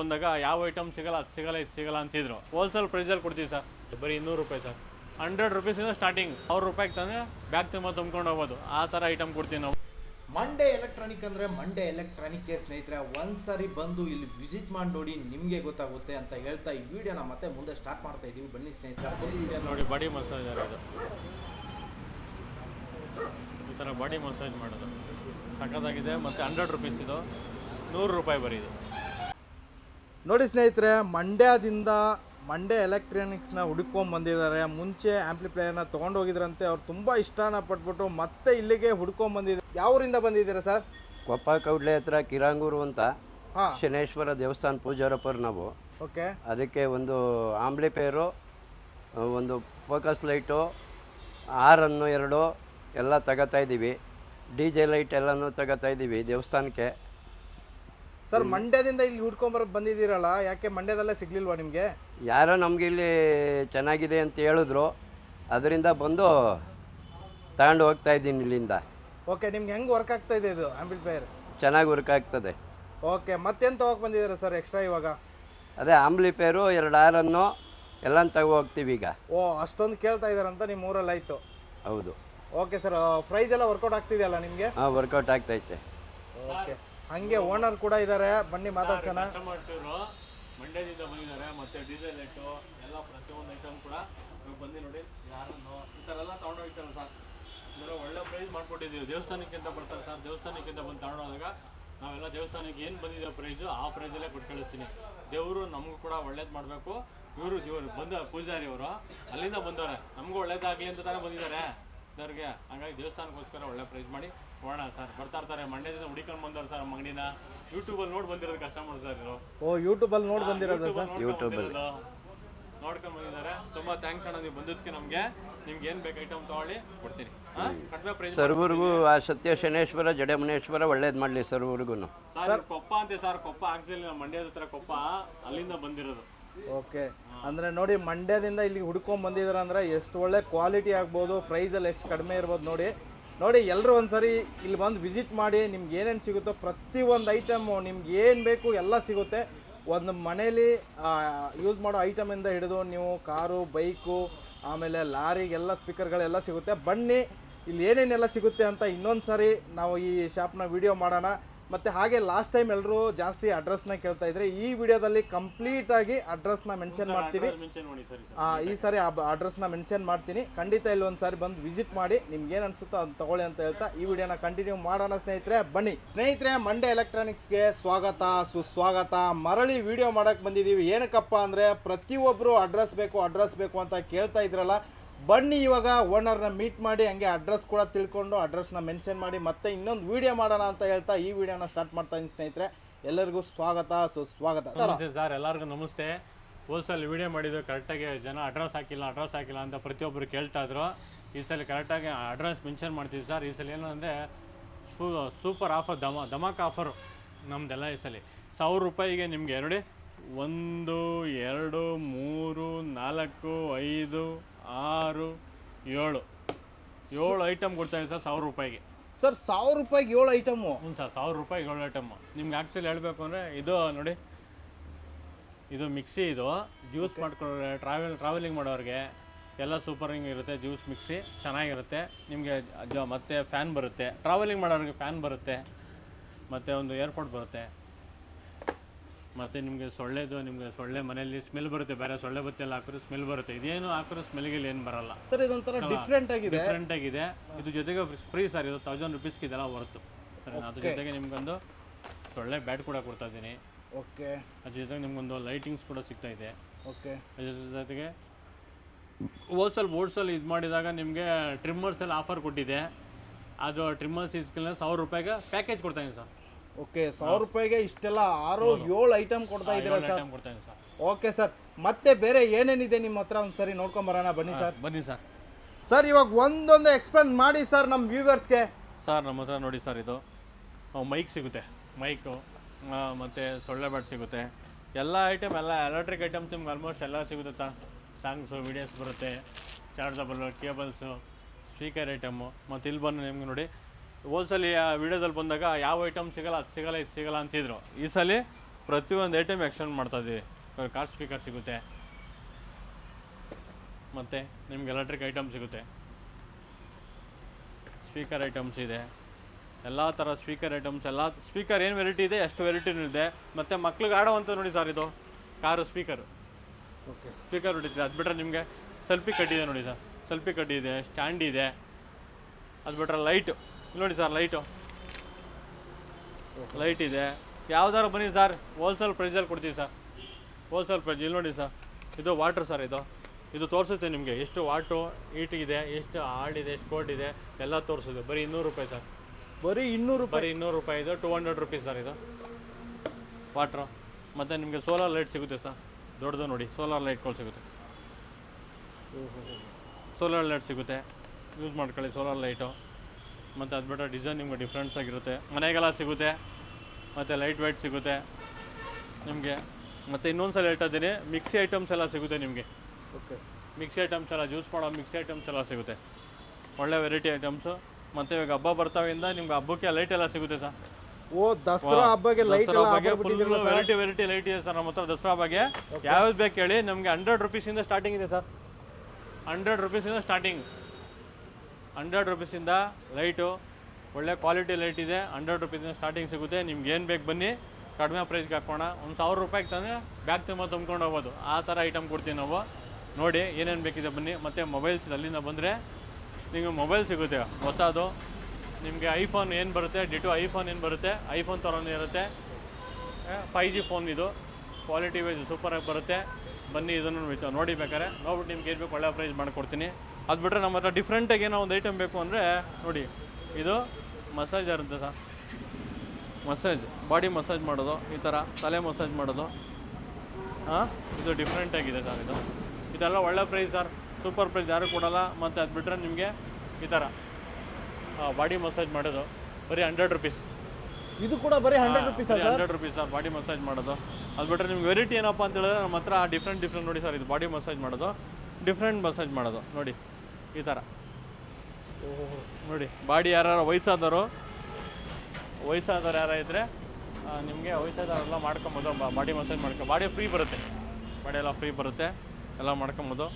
ಬಂದಾಗ ಯಾವ ಐಟಮ್ ಸಿಗಲ್ಲ ಅದು ಸಿಗಲ್ಲ ಇದು ಸಿಗಲ್ಲ ಅಂತಿದ್ರು. ಹೋಲ್ಸೇಲ್ ಪ್ರೈಸಲ್ಲಿ ಕೊಡ್ತೀವಿ ಸರ್. ಬರೀ ಇನ್ನೂರು ರೂಪಾಯಿ ಸರ್. ಹಂಡ್ರೆಡ್ ರುಪೀಸಿಂದ ಸ್ಟಾರ್ಟಿಂಗ್ ಅವ್ರ ರೂಪಾಯಿಗೆ ತಂದರೆ ಬ್ಯಾಗ್ ತುಂಬ ತುಂಬ್ಕೊಂಡು ಹೋಗ್ಬೋದು ಆ ಥರ ಐಟಮ್ ಕೊಡ್ತೀವಿ ನಾವು. ಮಂಡೆ ಎಲೆಕ್ಟ್ರಾನಿಕ್ ಅಂದರೆ ಮಂಡೆ ಎಲೆಕ್ಟ್ರಾನಿಕ್ಗೆ ಸ್ನೇಹಿತರೆ ಒಂದು ಸಾರಿ ಬಂದು ಇಲ್ಲಿ ವಿಸಿಟ್ ಮಾಡಿ ನೋಡಿ ನಿಮಗೆ ಗೊತ್ತಾಗುತ್ತೆ ಅಂತ ಹೇಳ್ತಾ ಈ ವಿಡಿಯೋನ ಮತ್ತೆ ಮುಂದೆ ಸ್ಟಾರ್ಟ್ ಮಾಡ್ತಾ ಇದ್ದೀವಿ ಬನ್ನಿ ಸ್ನೇಹಿತರೆ. ವಿಡಿಯೋ ನೋಡಿ ಬಾಡಿ ಮಸಾಜ್ ಅದು ಈ ಥರ ಬಾಡಿ ಮಸಾಜ್ ಮಾಡೋದು. ಸಖತ್ತಾಗಿದೆ. ಮತ್ತು ಹಂಡ್ರೆಡ್ ರುಪೀಸ್ ಇದು. ನೂರು ರೂಪಾಯಿ ಬರೀ ಇದು. ನೋಡಿ ಸ್ನೇಹಿತರೆ ಮಂಡ್ಯದಿಂದ ಮಂಡ್ಯ ಎಲೆಕ್ಟ್ರಾನಿಕ್ಸ್ನ ಹುಡುಕೊಂಡು ಬಂದಿದ್ದಾರೆ. ಮುಂಚೆ ಆ್ಯಂಪ್ಲಿಫೈಯರ್ನ ತೊಗೊಂಡು ಹೋಗಿದ್ರಂತೆ ಅವ್ರು ತುಂಬ ಇಷ್ಟನ ಪಟ್ಬಿಟ್ಟು ಮತ್ತೆ ಇಲ್ಲಿಗೆ ಹುಡ್ಕೊಂಡು ಬಂದಿದ್ದಾರೆ ಯಾವ ಊರಿಂದ ಬಂದಿದ್ದೀರಾ ಸರ್? ಕೊಪ್ಪ ಕೌಡ್ಲೆ ಹತ್ರ ಕಿರಾಂಗೂರು ಅಂತ. ಹಾಂ. ಶನೇಶ್ವರ ದೇವಸ್ಥಾನ ಪೂಜಾರಪ್ಪರು ನಾವು. ಓಕೆ. ಅದಕ್ಕೆ ಒಂದು ಆಂಬ್ಲಿಫೇರು ಒಂದು ಫೋಕಸ್ ಲೈಟು ಆರನ್ನು ಎರಡು ಎಲ್ಲ ತಗೋತಾ ಇದ್ದೀವಿ. ಡಿ ಜೆ ಲೈಟ್ ಎಲ್ಲನೂ ತಗೋತಾ ಇದ್ದೀವಿ ದೇವಸ್ಥಾನಕ್ಕೆ. ಸರ್ ಮಂಡ್ಯದಿಂದ ಇಲ್ಲಿ ಹುಡ್ಕೊಂಬರ್ ಬಂದಿದ್ದೀರಲ್ಲ ಯಾಕೆ ಮಂಡ್ಯದಲ್ಲೇ ಸಿಗ್ಲಿಲ್ವಾ ನಿಮಗೆ? ಯಾರೋ ನಮಗೆ ಇಲ್ಲಿ ಚೆನ್ನಾಗಿದೆ ಅಂತ ಹೇಳಿದ್ರು. ಅದರಿಂದ ಬಂದು ತಗೊಂಡು ಹೋಗ್ತಾ ಇದ್ದೀನಿ ಇಲ್ಲಿಂದ. ಓಕೆ ನಿಮ್ಗೆ ಹೆಂಗೆ ವರ್ಕ್ ಆಗ್ತಾ ಇದೆ ಇದು ಆಂಪ್ಲಿಫೈಯರ್ ಚೆನ್ನಾಗಿ ವರ್ಕ್ ಆಗ್ತದೆ. ಓಕೆ ಮತ್ತೇನು ತೊಗೊಕ್ ಬಂದಿದ್ದೀರಾ ಸರ್ ಎಕ್ಸ್ಟ್ರಾ ಇವಾಗ? ಅದೇ ಆಂಬ್ಲಿಫೈರು ಎರಡು ಆರನ್ನು ಎಲ್ಲ ತಗೋ ಹೋಗ್ತೀವಿ ಈಗ. ಓ ಅಷ್ಟೊಂದು ಕೇಳ್ತಾ ಇದ್ದಾರಂತ ನಿಮ್ಮ ಊರಲ್ಲಿ ಆಯಿತು. ಹೌದು. ಓಕೆ ಸರ್ ಪ್ರೈಸ್ ಎಲ್ಲ ವರ್ಕೌಟ್ ಆಗ್ತಿದೆಯಲ್ಲ ನಿಮಗೆ? ಹಾಂ ವರ್ಕೌಟ್ ಆಗ್ತೈತೆ. ಓಕೆ ಹಂಗೆ ಓನರ್ ಕೂಡ ಇದ್ದಾರೆ ಬನ್ನಿ ಮಾತಾಡ್ಸೋಣ. ಕಸ್ಟಮರ್ಸ್ ಇವರು ಮಂಡ್ಯದಿಂದ ಬಂದಿದ್ದಾರೆ ಮತ್ತೆ ಡೀಸೆಲ್ ಲೈಟು ಎಲ್ಲ ಪ್ರತಿಯೊಂದು ಐಟಮ್ ಕೂಡ ಇವಾಗ ಬಂದು ನೋಡಿ ಯಾರನ್ನು ಈ ಥರ ಎಲ್ಲ ತೊಗೊಂಡು ಹೋಗ್ತಾರೆ ಸರ್. ಇದರ ಒಳ್ಳೆ ಪ್ರೈಸ್ ಮಾಡ್ಕೊಟ್ಟಿದ್ದೀವಿ. ದೇವಸ್ಥಾನಕ್ಕಿಂತ ಬರ್ತಾರೆ ಸರ್. ದೇವಸ್ಥಾನಕ್ಕಿಂತ ಬಂದು ತಗೊಂಡು ಹೋದಾಗ ನಾವೆಲ್ಲ ದೇವಸ್ಥಾನಕ್ಕೆ ಏನು ಬಂದಿದೆ ಪ್ರೈಸು ಆ ಪ್ರೈಸಲ್ಲೇ ಕೊಟ್ಟು ಕಳಿಸ್ತೀನಿ ದೇವರು ನಮಗೂ ಕೂಡ ಒಳ್ಳೇದು ಮಾಡಬೇಕು. ಇವರು ಇವರು ಬಂದ ಪೂಜಾರಿ ಅವರು ಅಲ್ಲಿಂದ ಬಂದವ್ರೆ. ನಮಗೂ ಒಳ್ಳೇದಾಗಲಿ ಅಂತ ತಾನೇ ಬಂದಿದ್ದಾರೆ. ದೇವ್ರಿಗೆ. ಹಂಗಾಗಿ ದೇವಸ್ಥಾನಕ್ಕೋಸ್ಕರ ಒಳ್ಳೆ ಪ್ರೈಸ್ ಮಾಡಿ. ನೋಡೋಣ ಸರ್ ಬರ್ತಾ ಇರ್ತಾರೆ. ಮಂಡ್ಯದಿಂದ ಹುಡುಕೊಂಡು ಬಂದವ್ರು ಸರ್ ನಮ್ಮ ಅಂಗಡಿನ ಯೂಟ್ಯೂಬಲ್ಲಿ ನೋಡಿ ಬಂದಿರೋದು ಕಸ್ಟಮರ್ ಸರ್ ಇವರು. ಓ ಯೂಟ್ಯೂಬಲ್ಲಿ ನೋಡಿ ಬಂದಿರೋದು ಸರ್? ಯೂಟ್ಯೂಬಲ್ಲಿ. ನೋಡ್ಕೊಂಡು ಬಂದಿದ್ದಾರೆ. ತುಂಬಾ ಥ್ಯಾಂಕ್ಸ್ ಅಣ್ಣ ನೀವು ಬಂದಿದ್ದಕ್ಕೆ ನಮಗೆ. ನಿಮ್ಗೆ ಏನ್ ಬೇಕು ಐಟಮ್ ತಗೊಳ್ಳಿ ಕೊಡ್ತೀನಿ. ಹಾ ಕಡಿಮೆ ಪ್ರೈಸ್ ಸರ್ವರ್ಗೂ ಆ ಸತ್ಯ ಶನೇಶ್ವರ ಜಡಮನೇಶ್ವರ ಒಳ್ಳೇದು ಮಾಡಲಿ ಸರ್ವರ್ಗೂ ಸರ್ ಕೊಪ್ಪ ಅಂತೆ ಸರ್ ಕೊಪ್ಪ ಆಗ್ಸಿಲ್ಲ ನಮ್ಮ ಮಂಡ್ಯದ ಹತ್ರ ಕೊಪ್ಪ ಅಲ್ಲಿಂದ ಬಂದಿರೋದು. ಓಕೆ. ಅಂದರೆ ನೋಡಿ ಮಂಡ್ಯದಿಂದ ಇಲ್ಲಿ ಹುಡ್ಕೊಂಡ್ ಬಂದಿದ್ದಾರೆ ಅಂದರೆ ಎಷ್ಟು ಒಳ್ಳೆ ಕ್ವಾಲಿಟಿ ಆಗ್ಬೋದು ಪ್ರೈಸಲ್ಲಿ ಎಷ್ಟು ಕಡಿಮೆ ಇರ್ಬೋದು ನೋಡಿ. ನೋಡಿ ಎಲ್ಲರೂ ಒಂದ್ಸರಿ ಇಲ್ಲಿ ಬಂದು ವಿಸಿಟ್ ಮಾಡಿ, ನಿಮ್ಗೆ ಏನೇನು ಸಿಗುತ್ತೋ ಒಂದು ಐಟಮು ನಿಮ್ಗೆ ಏನು ಬೇಕು ಎಲ್ಲ ಸಿಗುತ್ತೆ. ಒಂದು ಮನೇಲಿ ಯೂಸ್ ಮಾಡೋ ಐಟಮಿಂದ ಹಿಡಿದು ನೀವು ಕಾರು, ಬೈಕು, ಆಮೇಲೆ ಲಾರಿಗೆಲ್ಲ ಸ್ಪೀಕರ್ಗಳೆಲ್ಲ ಸಿಗುತ್ತೆ. ಬನ್ನಿ, ಇಲ್ಲಿ ಏನೇನೆಲ್ಲ ಸಿಗುತ್ತೆ ಅಂತ ಇನ್ನೊಂದು ಸಾರಿ ನಾವು ಈ ಶಾಪ್ನ ವಿಡಿಯೋ ಮಾಡೋಣ. ಮತ್ತು ಹಾಗೆ ಲಾಸ್ಟ್ ಟೈಮ್ ಎಲ್ಲರೂ ಜಾಸ್ತಿ ಅಡ್ರೆಸ್ನ ಕೇಳ್ತಾ ಇದ್ರೆ ಈ ವಿಡಿಯೋದಲ್ಲಿ ಕಂಪ್ಲೀಟ್ ಆಗಿ ಅಡ್ರೆಸ್ನ ಮೆನ್ಷನ್ ಮಾಡ್ತೀವಿ. ಈ ಸಾರಿ ಆ ಅಡ್ರೆಸ್ನ ಮೆನ್ಷನ್ ಮಾಡ್ತೀನಿ. ಖಂಡಿತ ಇಲ್ಲಿ ಒಂದು ಸಾರಿ ಬಂದು ವಿಸಿಟ್ ಮಾಡಿ ನಿಮ್ಗೆ ಏನು ಅನ್ಸುತ್ತೋ ಅದನ್ನ ತಗೊಳ್ಳಿ ಅಂತ ಹೇಳ್ತಾ ಈ ವಿಡಿಯೋನ ಕಂಟಿನ್ಯೂ ಮಾಡೋಣ ಸ್ನೇಹಿತರೆ. ಬನ್ನಿ. ಸ್ನೇಹಿತರೆ ಮಂಡೆ ಎಲೆಕ್ಟ್ರಾನಿಕ್ಸ್ಗೆ ಸ್ವಾಗತ ಸುಸ್ವಾಗತ. ಮರಳಿ ವಿಡಿಯೋ ಮಾಡೋಕೆ ಬಂದಿದ್ದೀವಿ ಏನಕ್ಕಪ್ಪ ಅಂದರೆ ಪ್ರತಿಯೊಬ್ಬರು ಅಡ್ರೆಸ್ ಬೇಕು ಅಡ್ರೆಸ್ ಬೇಕು ಅಂತ ಕೇಳ್ತಾ ಇದ್ರಲ್ಲ ಬನ್ನಿ ಇವಾಗ ಓನರ್ನ ಮೀಟ್ ಮಾಡಿ, ಹಂಗೆ ಅಡ್ರೆಸ್ ಕೂಡ ತಿಳ್ಕೊಂಡು ಅಡ್ರೆಸ್ನ ಮೆನ್ಷನ್ ಮಾಡಿ, ಮತ್ತೆ ಇನ್ನೊಂದು ವಿಡಿಯೋ ಮಾಡೋಣ ಅಂತ ಹೇಳ್ತಾ ಈ ವಿಡಿಯೋನ ಸ್ಟಾರ್ಟ್ ಮಾಡ್ತಾ ಇದ್ದೀನಿ ಸ್ನೇಹಿತರೆ. ಎಲ್ಲರಿಗೂ ಸ್ವಾಗತ. ಸುಸ್ವಾಗತ ಸ್ವಾಗತ. ಸರ್? ಎಲ್ಲರಿಗೂ ನಮಸ್ತೆ. ಹೋದ್ಸಲ ವಿಡಿಯೋ ಮಾಡಿದ್ದು ಕರೆಕ್ಟಾಗಿ ಜನ ಅಡ್ರೆಸ್ ಹಾಕಿಲ್ಲ ಅಡ್ರೆಸ್ ಹಾಕಿಲ್ಲ ಅಂತ ಪ್ರತಿಯೊಬ್ಬರು ಕೇಳ್ತಾ ಇದ್ರು. ಈ ಸಲ ಕರೆಕ್ಟಾಗಿ ಅಡ್ರೆಸ್ ಮೆನ್ಷನ್ ಮಾಡ್ತೀವಿ ಸರ್. ಈ ಸಲ ಏನಂದರೆ ಸೂ ಸೂಪರ್ ಆಫರ್ ದಮ ಧಮಾಕ್ ಆಫರು ನಮ್ದೆಲ್ಲ ಈ ಸಲ. ಸಾವಿರ ರೂಪಾಯಿಗೆ ನಿಮಗೆ ನೋಡಿ ಒಂದು ಎರಡು ಮೂರು ನಾಲ್ಕು ಐದು ಆರು ಏಳು. ಏಳು ಐಟಮ್ ಕೊಡ್ತಾ ಇದ್ದೀವಿ ಸರ್ ಸಾವಿರ ರೂಪಾಯಿಗೆ. ಸರ್ ಸಾವಿರ ರೂಪಾಯಿಗೆ ಏಳು ಐಟಮು ಹ್ಞೂ ಸರ್ ಸಾವಿರ ರೂಪಾಯಿ ಏಳು ಐಟಮು ನಿಮ್ಗೆ ಆ್ಯಕ್ಚುಲಿ ಹೇಳಬೇಕು ಅಂದರೆ ಇದು ನೋಡಿ ಇದು ಮಿಕ್ಸಿ ಇದು. ಜ್ಯೂಸ್ ಮಾಡ್ಕೊಳ್ಳೋರೆ ಟ್ರಾವೆಲ್ ಟ್ರಾವೆಲಿಂಗ್ ಮಾಡೋರಿಗೆ ಎಲ್ಲ ಸೂಪರಿಂಗ್ ಇರುತ್ತೆ ಜ್ಯೂಸ್ ಮಿಕ್ಸಿ ಚೆನ್ನಾಗಿರುತ್ತೆ. ನಿಮಗೆ ಜ ಮತ್ತೆ ಫ್ಯಾನ್ ಬರುತ್ತೆ. ಟ್ರಾವೆಲಿಂಗ್ ಮಾಡೋರಿಗೆ ಫ್ಯಾನ್ ಬರುತ್ತೆ. ಮತ್ತು ಒಂದು ಏರ್ಪೋರ್ಟ್ ಬರುತ್ತೆ. ಮತ್ತು ನಿಮಗೆ ಸೊಳ್ಳೆದು ನಿಮಗೆ ಸೊಳ್ಳೆ ಮನೆಯಲ್ಲಿ ಸ್ಮೆಲ್ ಬರುತ್ತೆ ಬೇರೆ ಸೊಳ್ಳೆ ಬತ್ತಿ ಎಲ್ಲ ಹಾಕಿದ್ರೆ ಸ್ಮೆಲ್ ಬರುತ್ತೆ. ಇದೇನು ಹಾಕಿದ್ರೆ ಸ್ಮೆಲ್ಗೆಲ್ಲ ಏನು ಬರಲ್ಲ. ಸರ್ ಇದೊಂಥರ ಡಿಫ್ರೆಂಟ್ ಆಗಿದೆ. ಡಿಫ್ರೆಂಟ್ ಆಗಿದೆ. ಇದು ಜೊತೆಗೆ ಫ್ರೀ ಸರ್ ಇದು ತೌಸಂಡ್ ರುಪೀಸ್ಗೆ ಇದೆಲ್ಲ ಹೊರತು ಸರ್ ಅದ್ರ ಜೊತೆಗೆ ನಿಮ್ಗೊಂದು ಸೊಳ್ಳೆ ಬ್ಯಾಟ್ ಕೂಡ ಕೊಡ್ತಾ ಇದ್ದೀನಿ. ಓಕೆ ಅದ್ರ ಜೊತೆಗೆ ನಿಮ್ಗೊಂದು ಲೈಟಿಂಗ್ಸ್ ಕೂಡ ಸಿಗ್ತಾ ಇದೆ. ಓಕೆ ಅದ್ರ ಜೊತೆಗೆ ಹೋಲ್ಸೇಲ್ ಬೋರ್ಡ್ಸಲ್ಲಿ ಇದು ಮಾಡಿದಾಗ ನಿಮಗೆ ಟ್ರಿಮ್ಮರ್ಸ್ ಎಲ್ಲ ಆಫರ್ ಕೊಟ್ಟಿದೆ. ಅದು ಟ್ರಿಮ್ಮರ್ಸ್ ಇದಕ್ಕೆಲ್ಲ ಸಾವಿರ ರೂಪಾಯಿಗೆ ಪ್ಯಾಕೇಜ್ ಕೊಡ್ತಾ ಇದ್ದೀನಿ ಸರ್ ಓಕೆ ಸಾವಿರ ರೂಪಾಯಿಗೆ ಇಷ್ಟೆಲ್ಲ ಆರು ಏಳು ಐಟಮ್ ಕೊಡ್ತಾ ಇದ್ದೀರಾ ಸರ್? ಐಟಮ್ ಕೊಡ್ತಾ ಇದ್ದೀನಿ ಸರ್. ಓಕೆ ಸರ್ ಮತ್ತೆ ಬೇರೆ ಏನೇನಿದೆ ನಿಮ್ಮ ಹತ್ರ ಒಂದು ಸರಿ ನೋಡ್ಕೊಂಬರೋಣ ಬನ್ನಿ ಸರ್. ಬನ್ನಿ ಸರ್. ಸರ್ ಇವಾಗ ಒಂದೊಂದು ಎಕ್ಸ್ಪ್ಲೇನ್ ಮಾಡಿ ಸರ್ ನಮ್ಮ ವ್ಯೂವರ್ಸ್ಗೆ ಸರ್ ನಮ್ಮ ಹತ್ರ ನೋಡಿ ಸರ್ ಇದು. ಮೈಕ್ ಸಿಗುತ್ತೆ. ಮೈಕು ಮತ್ತು ಸೊಳ್ಳೆ ಬ್ಯಾಟ್ ಸಿಗುತ್ತೆ. ಎಲ್ಲ ಐಟಮ್ ಎಲ್ಲ ಎಲೆಕ್ಟ್ರಿಕ್ ಐಟಮ್ಸ್ ನಿಮ್ಗೆ ಆಲ್ಮೋಸ್ಟ್ ಎಲ್ಲ ಸಿಗುತ್ತೆ ತಾ ಸಾಂಗ್ಸು ವಿಡಿಯೋಸ್ ಬರುತ್ತೆ. ಚಾರ್ಜಬಲ್ಲು ಕೇಬಲ್ಸು ಸ್ಪೀಕರ್ ಐಟಮು ಮತ್ತು ಇಲ್ಲಿ ಬಂದು ನಿಮ್ಗೆ ನೋಡಿ ಹೋದ್ಸಲಿ ಆ ವಿಡಿಯೋದಲ್ಲಿ ಬಂದಾಗ ಯಾವ ಐಟಮ್ ಸಿಗಲ್ಲ ಅದು ಸಿಗಲ್ಲ ಇದು ಸಿಗಲ್ಲ ಅಂತಿದ್ರು. ಈ ಸಲ ಪ್ರತಿಯೊಂದು ಐಟಮ್ ಎಕ್ಸ್ಟೆಂಡ್ ಮಾಡ್ತಾ ಇದ್ದೀವಿ. ಕಾರ್ ಸ್ಪೀಕರ್ ಸಿಗುತ್ತೆ. ಮತ್ತು ನಿಮ್ಗೆ ಎಲೆಕ್ಟ್ರಿಕ್ ಐಟಮ್ ಸಿಗುತ್ತೆ. ಸ್ಪೀಕರ್ ಐಟಮ್ಸ್ ಇದೆ. ಎಲ್ಲ ಥರ ಸ್ಪೀಕರ್ ಐಟಮ್ಸ್ ಎಲ್ಲ ಸ್ಪೀಕರ್ ಏನು ವೆರೈಟಿ ಇದೆ ಎಷ್ಟು ವೆರೈಟಿನೂ ಇದೆ. ಮತ್ತು ಮಕ್ಳಿಗೆ ಆಡೋವಂಥ ನೋಡಿ ಸರ್ ಇದು. ಕಾರು ಸ್ಪೀಕರು ಓಕೆ ಸ್ಪೀಕರ್ ಹೊಡಿತಿದೆ ಅದು ಬಿಟ್ಟರೆ ನಿಮಗೆ ಸೆಲ್ಫಿ ಕಡ್ಡಿ ಇದೆ ನೋಡಿ ಸರ್ ಸೆಲ್ಫಿ ಕಡ್ಡಿ ಇದೆ ಸ್ಟ್ಯಾಂಡ್ ಇದೆ. ಅದು ಬಿಟ್ಟರೆ ಲೈಟು ನೋಡಿ ಸರ್ ಲೈಟು. ಲೈಟ್ ಇದೆ. ಯಾವ್ದಾರು ಬನ್ನಿ ಸರ್ ಹೋಲ್ಸೇಲ್ ಪ್ರೈಸಲ್ಲಿ ಕೊಡ್ತೀವಿ ಸರ್. ಹೋಲ್ಸೇಲ್ ಪ್ರೈಸ್ ಇಲ್ಲಿ ನೋಡಿ ಸರ್. ಇದು ವಾಟ್ರ್ ಸರ್ ಇದು. ಇದು ತೋರಿಸುತ್ತೆ ನಿಮಗೆ ಎಷ್ಟು ವಾಟು ಈಟ್ ಇದೆ ಎಷ್ಟು ಇದೆ ಎಷ್ಟು ಕೋಟ್ ಇದೆ ಎಲ್ಲ ತೋರಿಸುತ್ತೆ. ಬರೀ ಇನ್ನೂರು ರೂಪಾಯಿ ಸರ್. ಬರೀ ಇನ್ನೂರು ರೂಪಾಯಿ? ಬರೀ ಇನ್ನೂರು ರೂಪಾಯಿ ಇದು ಟೂ ಹಂಡ್ರೆಡ್ ರುಪೀಸ್ ಸರ್ ಇದು. ವಾಟ್ರು ಮತ್ತು ನಿಮಗೆ ಸೋಲಾರ್ ಲೈಟ್ ಸಿಗುತ್ತೆ ಸರ್. ದೊಡ್ಡದು ನೋಡಿ ಸೋಲಾರ್ ಲೈಟ್ಗಳು ಸಿಗುತ್ತೆ. ಸೋಲಾರ್ ಲೈಟ್ ಸಿಗುತ್ತೆ. ಯೂಸ್ ಮಾಡ್ಕೊಳ್ಳಿ ಸೋಲಾರ್ ಲೈಟು ಮತ್ತು ಅದು ಬಿಟ್ಟರೆ ಡಿಸೈನ್ ನಿಮ್ಗೆ ಡಿಫ್ರೆನ್ಸ್ ಆಗಿರುತ್ತೆ. ಮನೆಗೆಲ್ಲ ಸಿಗುತ್ತೆ ಮತ್ತು ಲೈಟ್ ವೈಟ್ ಸಿಗುತ್ತೆ ನಿಮಗೆ. ಮತ್ತು ಇನ್ನೊಂದು ಸಲ ಹೇಳ್ತಿದ್ದೀನಿ ಮಿಕ್ಸಿ ಐಟಮ್ಸ್ ಎಲ್ಲ ಸಿಗುತ್ತೆ ನಿಮಗೆ. ಓಕೆ ಮಿಕ್ಸಿ ಐಟಮ್ಸ್ ಎಲ್ಲ ಜ್ಯೂಸ್ ಮಾಡೋ ಮಿಕ್ಸಿ ಐಟಮ್ಸ್ ಎಲ್ಲ ಸಿಗುತ್ತೆ. ಒಳ್ಳೆ ವೆರೈಟಿ ಐಟಮ್ಸು ಮತ್ತು ಇವಾಗ ಹಬ್ಬ ಬರ್ತಾವಿಂದ ನಿಮ್ಗೆ ಹಬ್ಬಕ್ಕೆ ಲೈಟ್ ಎಲ್ಲ ಸಿಗುತ್ತೆ ಸರ್. ಓ ದಸರಾ ಹಬ್ಬಗೆ ಲೈಟ್ ವೆರೈಟಿ ವೆರೈಟಿ ಲೈಟ್ ಇದೆ ಸರ್ ನಮ್ಮ ಹತ್ರ ದಸರಾ ಬಗ್ಗೆ ಯಾವ್ದು ಬೇಕು ಹೇಳಿ ನಮಗೆ ಹಂಡ್ರೆಡ್ ರುಪೀಸಿಂದ ಸ್ಟಾರ್ಟಿಂಗ್ ಇದೆ ಸರ್. ಹಂಡ್ರೆಡ್ ರುಪೀಸಿಂದ ಸ್ಟಾರ್ಟಿಂಗ್ ಹಂಡ್ರೆಡ್ ರುಪೀಸಿಂದ ಲೈಟು. ಒಳ್ಳೆ ಕ್ವಾಲಿಟಿ ಲೈಟ್ ಇದೆ. ಹಂಡ್ರೆಡ್ ರುಪೀಸಿಂದ ಸ್ಟಾರ್ಟಿಂಗ್ ಸಿಗುತ್ತೆ. ನಿಮ್ಗೆ ಏನು ಬೇಕು ಬನ್ನಿ. ಕಡಿಮೆ ಪ್ರೈಸ್ಗೆ ಹಾಕೋಣ. ಒಂದು ಸಾವಿರ ರೂಪಾಯಿಗೆ ತಂದರೆ ಬ್ಯಾಗ್ ತುಂಬ ತುಂಬ್ಕೊಂಡು ಹೋಗ್ಬೋದು ಆ ಥರ ಐಟಮ್ ಕೊಡ್ತೀವಿ ನಾವು. ನೋಡಿ, ಏನೇನು ಬೇಕಿದೆ ಬನ್ನಿ. ಮತ್ತು ಮೊಬೈಲ್ಸ್ ಅಲ್ಲಿಂದ ಬಂದರೆ ನಿಮಗೆ ಮೊಬೈಲ್ ಸಿಗುತ್ತೆ. ಹೊಸದು. ನಿಮಗೆ ಐಫೋನ್ ಏನು ಬರುತ್ತೆ? ಡಿಟು ಐಫೋನ್ ಏನು ಬರುತ್ತೆ? ಐಫೋನ್ ಥರನೇ ಇರುತ್ತೆ. ಫೈ ಜಿ ಫೋನ್ ಇದು. ಕ್ವಾಲಿಟಿ ವೈಸ್ ಸೂಪರಾಗಿ ಬರುತ್ತೆ. ಬನ್ನಿ, ಇದನ್ನು ನೋಡಿ ಬೇಕಾದ್ರೆ. ನೋಡ್ಬಿಟ್ಟು ನಿಮ್ಗೆ ಏನು ಬೇಕು ಒಳ್ಳೆ ಪ್ರೈಸ್ ಮಾಡಿಕೊಡ್ತೀನಿ. ಅದು ಬಿಟ್ಟರೆ ನಮ್ಮ ಹತ್ರ ಡಿಫ್ರೆಂಟಾಗಿ ಏನೋ ಒಂದು ಐಟಮ್ ಬೇಕು ಅಂದರೆ ನೋಡಿ ಇದು ಮಸಾಜರ್ ಅಂತ ಸರ್ ಮಸಾಜ್ ಬಾಡಿ ಮಸಾಜ್ ಮಾಡೋದು ಈ ಥರ ತಲೆ ಮಸಾಜ್ ಮಾಡೋದು. ಹಾಂ ಇದು ಡಿಫ್ರೆಂಟಾಗಿದೆ ಸರ್ ಇದು. ಇದೆಲ್ಲ ಒಳ್ಳೆ ಪ್ರೈಸ್ ಸರ್. ಸೂಪರ್ ಪ್ರೈಸ್ ಯಾರು ಕೊಡಲ್ಲ. ಮತ್ತು ಅದು ಬಿಟ್ಟರೆ ನಿಮಗೆ ಈ ಥರ ಬಾಡಿ ಮಸಾಜ್ ಮಾಡೋದು. ಬರೀ ಹಂಡ್ರೆಡ್ ರುಪೀಸ್ ಇದು ಕೂಡ ಬರೀ hundred rupees hundred rupees sir? Body massage ಮಾಡೋದು. ಅದು ಬಿಟ್ಟರೆ ನಿಮ್ಗೆ ವೆರೈಟಿ ಏನಪ್ಪ ಅಂತ ಹೇಳಿದ್ರೆ ನಮ್ಮ ಹತ್ರ ಡಿಫ್ರೆಂಟ್ ಡಿಫ್ರೆಂಟ್ ನೋಡಿ ಸರ್ ಇದು ಬಾಡಿ ಮಸಾಜ್ ಮಾಡೋದು. ಡಿಫ್ರೆಂಟ್ ಮಸಾಜ್ ಮಾಡೋದು ನೋಡಿ. ಈ ಥರ ನೋಡಿ ಬಾಡಿ ಯಾರು ವಯಸ್ಸಾದವರು ವಯಸ್ಸಾದವ್ರು ಯಾರ ಇದ್ದರೆ ನಿಮಗೆ ವಯಸ್ಸಾದವರೆಲ್ಲ ಮಾಡ್ಕೊಬೋದು. ಬಾಡಿ ಮಸಾಜ್ ಮಾಡ್ಕೊ ಬಾಡಿ ಫ್ರೀ ಬರುತ್ತೆ. ಬಾಡಿ ಎಲ್ಲ ಫ್ರೀ ಬರುತ್ತೆ. ಎಲ್ಲ ಮಾಡ್ಕೊಬೋದು.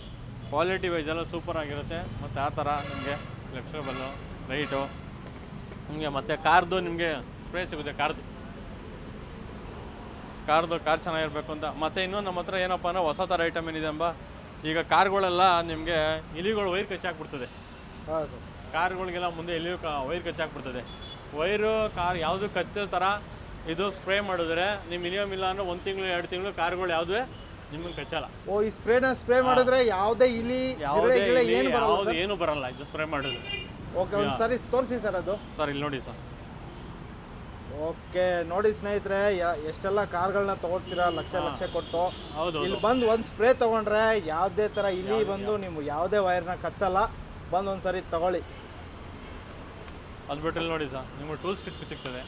ಕ್ವಾಲಿಟಿ ವೈಸ್ ಎಲ್ಲ ಸೂಪರ್ ಆಗಿರುತ್ತೆ. ಮತ್ತು ಆ ಥರ ನಿಮಗೆ ಫ್ಲೆಕ್ಸಿಬಲ್ಲು ರೈಟು ನಿಮಗೆ ಮತ್ತು ಕಾರ್ದು ನಿಮಗೆ ಸ್ಪ್ರೇ ಸಿಗುತ್ತೆ ಕಾರ್ದು. ಕಾರ್ದು ಕಾರ್ ಚೆನ್ನಾಗಿರಬೇಕು ಅಂತ. ಮತ್ತು ಇನ್ನೊಂದು ನಮ್ಮ ಹತ್ರ ಏನಪ್ಪ ಅಂದರೆ ಹೊಸ ಥರ ಐಟಮ್ ಏನಿದೆ ಅಂಬ? ಈಗ ಕಾರ್ಗಳೆಲ್ಲ ನಿಮಗೆ ಇಲಿಗಳು ವೈರ್ ಕಚ್ಚಾಕ್ಬಿಡ್ತದೆ ಹಾಂ ಸರ್. ಕಾರ್ಗಳಿಗೆಲ್ಲ ಮುಂದೆ ಇಲಿ ವೈರ್ ಕಚ್ಚಾಕ್ಬಿಡ್ತದೆ ವೈರು ಕಾರ್ ಯಾವುದು ಕಚ್ಚೋ ಥರ ಇದು ಸ್ಪ್ರೇ ಮಾಡಿದ್ರೆ ನಿಮ್ಮ ಇಲಿಯಂ ಇಲ್ಲ ಅಂದ್ರೆ ಒಂದು ತಿಂಗಳು ಎರಡು ತಿಂಗಳು ಕಾರ್ಗಳು ಯಾವುದೇ ನಿಮಗೆ ಕಚ್ಚಲ್ಲ. ಓ ಈ ಸ್ಪ್ರೇನ ಸ್ಪ್ರೇ ಮಾಡಿದ್ರೆ ಯಾವುದೇ ಇಲಿ ಯಾವುದೇ ಗಿಳೆ ಏನು ಬರಲ್ಲ ಯಾವ್ದು ಏನು ಬರಲ್ಲ ಇದು ಸ್ಪ್ರೇ ಮಾಡಿದ್ರೆ. ಓಕೆ ಒಂದು ಸರಿ ತೋರಿಸಿ ಸರ್ ಅದು. ಸರ್ ಇಲ್ಲಿ ನೋಡಿ ಸರ್. ಓಕೆ ನೋಡಿ ಸ್ನೇಹಿತರೆ ಎಷ್ಟೆಲ್ಲ ಕಾರ್ಗಳನ್ನ ತಗೊಳ್ತೀರಾ? ಲಕ್ಷ ಲಕ್ಷ ಕೊಟ್ಟು. ಇಲ್ಲಿ ಬಂದು ಒಂದು ಸ್ಪ್ರೇ ತಗೊಂಡ್ರೆ ಯಾವುದೇ ಥರ ಇಲ್ಲಿ ಬಂದು ನೀವು ಯಾವುದೇ ವೈರ್ನ ಕಚ್ಚಲ್ಲ. ಬಂದು ಒಂದು ಸರಿ ತಗೊಳ್ಳಿ. ಅದು ಬಿಟ್ಟರೆ ನೋಡಿ ಸರ್ ನಿಮಗೆ ಟೂಲ್ಸ್ ಕಿಟ್ ಸಿಗ್ತದೆ.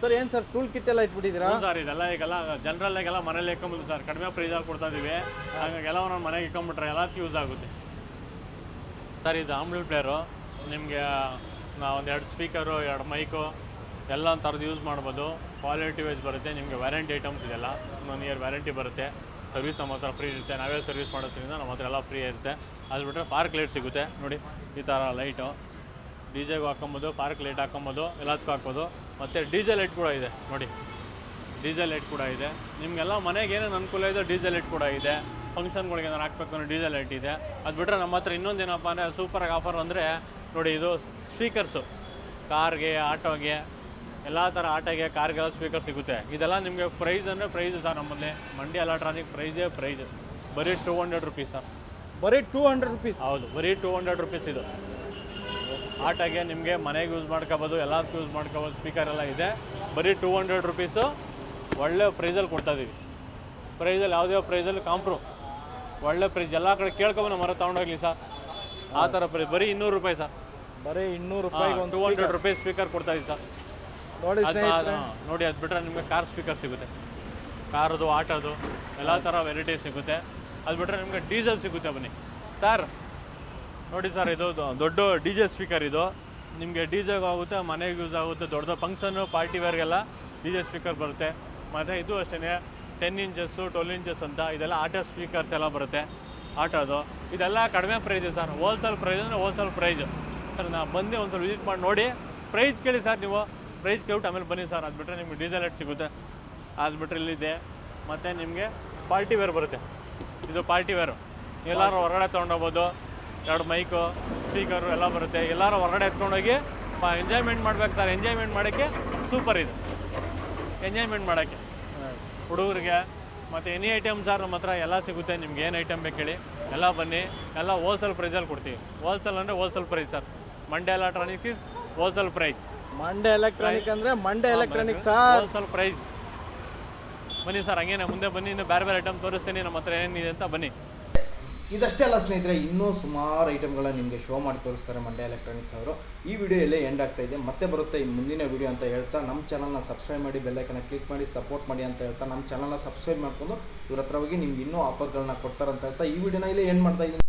ಸರ್ ಏನು ಸರ್ ಟೂಲ್ ಕಿಟ್ ಎಲ್ಲ ಇಟ್ಬಿಟ್ಟಿದ್ದೀರಾ? ಸರ್ ಇದೆಲ್ಲ ಈಗೆಲ್ಲ ಜನರಲ್ ಆಗೆಲ್ಲ ಮನೇಲಿ ಇಟ್ಕೊಂಬೋದು ಸರ್ ಕಡಿಮೆ ಪ್ರೈಸಲ್ಲಿ ಕೊಡ್ತಾ ಇದೀವಿ. ಹಾಗಾಗಿ ಎಲ್ಲ ಒಂದೊಂದು ಮನೆಗೆ ಇಕ್ಕೊಂಬಿಟ್ರೆ ಎಲ್ಲದಕ್ಕೂ ಯೂಸ್ ಆಗುತ್ತೆ. ಸರ್ ಇದು ಆಮ್ಲಿ ಪ್ಲೇಯರು ನಿಮಗೆ ಒಂದು ಎರಡು ಸ್ಪೀಕರು ಎರಡು ಮೈಕು ಎಲ್ಲ ಥರದ್ದು ಯೂಸ್ ಮಾಡ್ಬೋದು. ಕ್ವಾಲಿಟಿ ವೈಸ್ ಬರುತ್ತೆ, ನಿಮಗೆ ವ್ಯಾರಂಟಿ ಐಟಮ್ಸ್ ಇದೆಲ್ಲ. ಒನ್ ಇಯರ್ ವ್ಯಾರಂಟಿ ಬರುತ್ತೆ. ಸರ್ವಿಸ್ ನಮ್ಮ ಹತ್ರ ಫ್ರೀ ಇರುತ್ತೆ. ನಾವೇ ಸರ್ವಿಸ್ ಮಾಡೋದ್ರಿಂದ ನಮ್ಮ ಹತ್ರ ಎಲ್ಲ ಫ್ರೀ ಇರುತ್ತೆ. ಅದು ಬಿಟ್ಟರೆ ಪಾರ್ಕ್ ಲೈಟ್ ಸಿಗುತ್ತೆ. ನೋಡಿ, ಈ ಥರ ಲೈಟು ಡಿ ಜೆಗೂ ಹಾಕೊಬೋದು ಪಾರ್ಕ್ ಲೈಟ್ ಹಾಕೊಬೋದು ಎಲ್ಲದಕ್ಕೂ ಹಾಕ್ಬೋದು. ಮತ್ತು ಡೀಸೆಲ್ ಲೈಟ್ ಕೂಡ ಇದೆ. ನೋಡಿ ಡೀಸೆಲ್ ಲೈಟ್ ಕೂಡ ಇದೆ. ನಿಮಗೆಲ್ಲ ಮನೆಗೆ ಏನೇನು ಅನುಕೂಲ ಇದೆ ಡೀಸೆಲ್ ಲೈಟ್ ಕೂಡ ಇದೆ. ಫಂಕ್ಷನ್ಗಳಿಗೆ ಏನಾರು ಹಾಕ್ಬೇಕು ಅಂದ್ರೆ ಡೀಸೆಲ್ ಲೈಟ್ ಇದೆ. ಅದು ಬಿಟ್ಟರೆ ನಮ್ಮ ಹತ್ರ ಇನ್ನೊಂದು ಏನಪ್ಪ ಅಂದರೆ ಸೂಪರಾಗಿ ಆಫರ್ ಅಂದರೆ ನೋಡಿ ಇದು ಸ್ಪೀಕರ್ಸು ಕಾರ್ಗೆ ಆಟೋಗೆ ಎಲ್ಲ ಥರ ಆಟೋಗೆ ಕಾರ್ಗೆಲ್ಲ ಸ್ಪೀಕರ್ ಸಿಗುತ್ತೆ. ಇದೆಲ್ಲ ನಿಮಗೆ ಪ್ರೈಸ್ ಅಂದರೆ ಪ್ರೈಸ್ ಸರ್ ನಮ್ಮಲ್ಲಿ. ಮಂಡಿ ಎಲೆಕ್ಟ್ರಾನಿಕ್ ಪ್ರೈಸೇ ಪ್ರೈಸ್ ಬರೀ ಟೂ ಹಂಡ್ರೆಡ್ ರುಪೀಸ್ ಸರ್. ಬರೀ ಟೂ ಹಂಡ್ರೆಡ್ ರುಪೀಸ್ ಹೌದು ಬರೀ ಟೂ ಹಂಡ್ರೆಡ್ ರುಪೀಸ್ ಇದು. ಆಟೋಗೆ ನಿಮಗೆ ಮನೆಗೆ ಯೂಸ್ ಮಾಡ್ಕೋಬೋದು ಎಲ್ಲದಕ್ಕೂ ಯೂಸ್ ಮಾಡ್ಕೋಬೋದು ಸ್ಪೀಕರ್ ಎಲ್ಲ ಇದೆ. ಬರೀ ಟೂ ಹಂಡ್ರೆಡ್ ರುಪೀಸು ಒಳ್ಳೆ ಪ್ರೈಸಲ್ಲಿ ಕೊಡ್ತಾಯಿದ್ದೀವಿ ಪ್ರೈಸಲ್ಲಿ ಯಾವುದೇ ಪ್ರೈಸಲ್ಲಿ ಕಾಂಪ್ರೂ. ಒಳ್ಳೆ ಪ್ರೈಸ್ ಎಲ್ಲ ಕಡೆ ಕೇಳ್ಕೊಬೋದು ನಮ್ಮ ಮರ ತೊಗೊಂಡೋಗ್ಲಿ ಸರ್. ಆ ಥರ ಪ್ರೈಸ್ ಬರೀ ಇನ್ನೂರು ರೂಪಾಯಿ ಸರ್. ಬರೀ ಇನ್ನೂರು ರೂಪಾಯಿಗೆ ಒಂದು ಟೂ ಹಂಡ್ರೆಡ್ ರುಪೀಸ್ ಸ್ಪೀಕರ್ ಕೊಡ್ತಾ ಇದ್ದ ಸರ್. ನೋಡಿ ನೋಡಿ ಅದು ಬಿಟ್ಟರೆ ನಿಮಗೆ ಕಾರ್ ಸ್ಪೀಕರ್ ಸಿಗುತ್ತೆ. ಕಾರದು ಆಟೋದು ಎಲ್ಲ ಥರ ವೆರೈಟಿ ಸಿಗುತ್ತೆ. ಅದು ಬಿಟ್ಟರೆ ನಿಮಗೆ ಡೀಸೆಲ್ ಸಿಗುತ್ತೆ ಬನ್ನಿ. ಸರ್ ನೋಡಿ ಸರ್ ಇದು ದೊಡ್ಡ ಡಿ ಜೆ ಸ್ಪೀಕರ್ ಇದು. ನಿಮಗೆ ಡಿ ಜೆಗೆ ಆಗುತ್ತೆ ಮನೆಗೆ ಯೂಸ್ ಆಗುತ್ತೆ ದೊಡ್ಡ ಫಂಕ್ಷನ್ನು ಪಾರ್ಟಿ ವೇರ್ಗೆಲ್ಲ ಡಿ ಜೆ ಸ್ಪೀಕರ್ ಬರುತ್ತೆ. ಮತ್ತು ಇದು ಅಷ್ಟೇ ಟೆನ್ ಇಂಚಸ್ಸು ಟ್ವೆಲ್ ಇಂಚಸ್ ಅಂತ ಇದೆಲ್ಲ ಆಟೋ ಸ್ಪೀಕರ್ಸ್ ಎಲ್ಲ ಬರುತ್ತೆ. ಆಟೋದು ಇದೆಲ್ಲ ಕಡಿಮೆ ಪ್ರೈಸು ಸರ್. ಹೋಲ್ಸೇಲ್ ಪ್ರೈಸ್ ಅಂದರೆ ಹೋಲ್ಸೇಲ್ ಪ್ರೈಸು ಸರ್ ನಾನು ಬಂದು ಒಂದು ವಿಸಿಟ್ ಮಾಡಿ ನೋಡಿ. ಪ್ರೈಸ್ ಕೇಳಿ ಸರ್ ನೀವು. ಪ್ರೈಸ್ ಕೇಳ್ಬಿಟ್ಟು ಆಮೇಲೆ ಬನ್ನಿ ಸರ್. ಅದು ಬಿಟ್ಟರೆ ನಿಮಗೆ ಡೀಸೆಲ್ ರೇಟ್ ಸಿಗುತ್ತೆ. ಅದು ಬಿಟ್ಟರೆ ಇಲ್ಲಿದೆ. ಮತ್ತು ನಿಮಗೆ ಪಾರ್ಟಿ ವೇರ್ ಬರುತ್ತೆ. ಇದು ಪಾರ್ಟಿ ವೇರು ಎಲ್ಲರೂ ಹೊರಗಡೆ ತೊಗೊಂಡೋಗ್ಬೋದು. ಎರಡು ಮೈಕು ಸ್ಪೀಕರು ಎಲ್ಲ ಬರುತ್ತೆ. ಎಲ್ಲರೂ ಹೊರಗಡೆ ಎತ್ಕೊಂಡೋಗಿ ಎಂಜಾಯ್ಮೆಂಟ್ ಮಾಡ್ಬೇಕು ಸರ್. ಎಂಜಾಯ್ಮೆಂಟ್ ಮಾಡೋಕ್ಕೆ ಸೂಪರ್ ಇದು. ಎಂಜಾಯ್ಮೆಂಟ್ ಮಾಡೋಕ್ಕೆ. ಹುಡುಗರಿಗೆ ಮತ್ತು ಎನಿ ಐಟಮ್ ಸರ್ ನಮ್ಮ ಹತ್ರ ಎಲ್ಲ ಸಿಗುತ್ತೆ. ನಿಮ್ಗೆ ಏನು ಐಟಮ್ ಬೇಕು ಹೇಳಿ. ಎಲ್ಲ ಬನ್ನಿ. ಎಲ್ಲ ಹೋಲ್ಸೇಲ್ ಪ್ರೈಸಲ್ಲಿ ಕೊಡ್ತೀವಿ. ಹೋಲ್ಸೇಲ್ ಅಂದರೆ wholesale price sir Mandya electronics is wholesale price Mandya electronic ಅಂದರೆ Mandya electronic sir wholesale price ಬನ್ನಿ ಸರ್ ಹಂಗೇನೆ ಮುಂದೆ ಬನ್ನಿ ಇನ್ನು ಬೇರೆ ಬೇರೆ ಐಟಮ್ ತೋರಿಸ್ತೀನಿ. ನಮ್ಮ ಹತ್ರ ಏನಿದೆ ಅಂತ ಬನ್ನಿ. ಇದಷ್ಟೇ ಅಲ್ಲ ಸ್ನೇಹಿತರೆ, ಇನ್ನೂ ಸುಮಾರು ಐಟಮ್ಗಳನ್ನ ನಿಮಗೆ ಶೋ ಮಾಡಿ ತೋರಿಸ್ತಾರೆ ಮಂಡ್ಯ ಎಲೆಕ್ಟ್ರಾನಿಕ್ಸ್ ಅವರು. ಈ ವಿಡಿಯೋ ಎಲ್ಲೇ ಎಂಡ್ ಆಗ್ತಾ ಇದೆ. ಮತ್ತೆ ಬರುತ್ತೆ ಈ ಮುಂದಿನ ವಿಡಿಯೋ ಅಂತ ಹೇಳ್ತಾ ನಮ್ಮ ಚಾನಲ್ನ ಸಬ್ಸ್ಕ್ರೈಬ್ ಮಾಡಿ ಬೆಲ್ಲೈಕನ್ನ ಕ್ಲಿಕ್ ಮಾಡಿ ಸಪೋರ್ಟ್ ಮಾಡಿ ಅಂತ ಹೇಳ್ತಾ ನಮ್ಮ ಚಾನಲ್ನ ಸಬ್ಸ್ಕ್ರೈಬ್ ಮಾಡ್ಕೊಂಡು ಇವ್ರ ಹತ್ರ ಹೋಗಿ ನಿಮ್ಗೆ ಇನ್ನೂ ಆಫರ್ಗಳನ್ನ ಕೊಡ್ತಾರೆ ಅಂತ ಹೇಳ್ತಾ ಈ ವಿಡಿಯೋನ ಇಲ್ಲೇ ಎಂಡ್ ಮಾಡ್ತಾ ಇದ್ದೀನಿ.